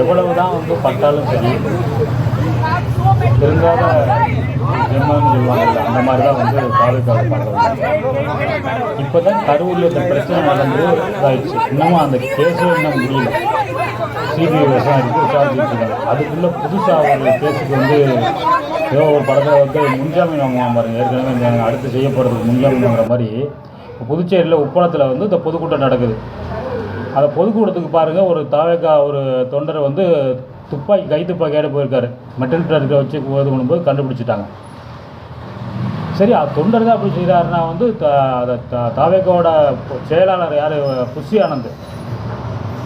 எவ்வளவு தான் வந்து பட்டாலும் சரி திருந்தாத ஜென்மம்னு சொல்லுவாங்கல்ல அந்த மாதிரி தான் வந்து பாதுகாப்பு பண்ணுறாங்க இப்போ தான் கரூரில் இந்த பிரச்சனை நடந்து இதாகிடுச்சு இன்னமும் அந்த கேஸே இன்னும் முடியல. சிபிஐ விசாரித்து இருக்குது விசாரிச்சுருக்காங்க அதுக்குள்ளே புதுசாக ஒரு கேஸுக்கு வந்து ஏதோ ஒரு படத்தில் வந்து முன்ஜாமீன் வாங்குவாங்க பாருங்க. ஏற்கனவே இந்த அடுத்து செய்யப்படுறதுக்கு முன்ஜாமீன் வாங்குற மாதிரி. இப்போ புதுச்சேரியில் உப்பளத்தில் வந்து இந்த பொதுக்கூட்டம் நடக்குது. அதை பொதுக்கூட்டத்துக்கு பாருங்கள் ஒரு தாவேக்கா ஒரு தொண்டரை வந்து துப்பாக்கி கை துப்பாக்கியோட போயிருக்காரு. மெட்டல் ட்ரக்கை வச்சு இது பண்ணும்போது கண்டுபிடிச்சிட்டாங்க. சரி அது தொண்டர் தான் அப்படி செய்கிறாருன்னா வந்து த- தாவேக்காவோட செயலாளர் யார்? புஷி ஆனந்த்.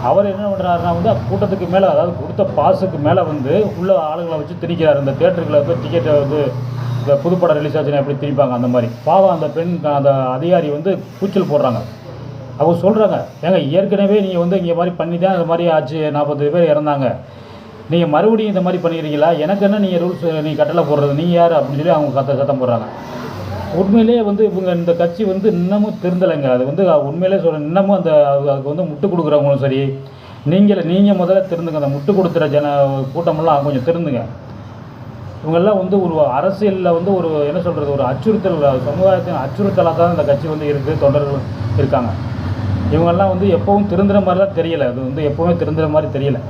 அவர் என்ன பண்ணுறாருன்னா வந்து கூட்டத்துக்கு மேலே அதாவது கொடுத்த பாஸுக்கு மேலே வந்து உள்ள ஆளுங்களை வச்சு திணிக்கிறார். இந்த தேட்டருக்குள்ள வந்து டிக்கெட்டை வந்து இந்த புதுப்படம் ரிலீஸ் ஆச்சுன்னா எப்படி திணிப்பாங்க? அந்த மாதிரி. பாவம் அந்த பெண் அந்த அதிகாரி வந்து கூச்சல் போடுறாங்க. அவங்க சொல்கிறாங்க ஏங்க ஏற்கனவே நீங்கள் வந்து இங்கே மாதிரி பண்ணி தான் இந்த மாதிரி ஆச்சு நாற்பது பேர் இறந்தாங்க. நீங்கள் மறுபடியும் இந்த மாதிரி பண்ணிக்கிறீங்களா எனக்கு என்ன நீங்கள் ரூல்ஸ் நீங்கள் கட்டளை போடுறது? நீங்கள் யார்? அப்படின்னு சொல்லி அவங்க கத்த சத்தம் போடுறாங்க. உண்மையிலேயே வந்து இவங்க இந்த கட்சி வந்து இன்னமும் திருந்தலைங்க. அது வந்து உண்மையிலே சொல்கிறேன் இன்னமும் அந்த அதுக்கு வந்து முட்டு கொடுக்குறவங்களும் சரி நீங்கள் நீங்கள் முதல்ல திருந்துங்க. அந்த முட்டு கொடுத்துற ஜன கூட்டமெல்லாம் கொஞ்சம் திருந்துங்க. இவங்கெல்லாம் வந்து ஒரு அரசியலில் வந்து ஒரு என்ன சொல்கிறது ஒரு அச்சுறுத்தல் சமுதாயத்தின் அச்சுறுத்தலாக தான் இந்த கட்சி வந்து இருக்குது தொண்டர்கள் இருக்காங்க. இவங்கெல்லாம் வந்து எப்பவும் திருந்துற மாதிரி தான் தெரியலை அது வந்து எப்போவுமே திருந்துற மாதிரி தெரியலை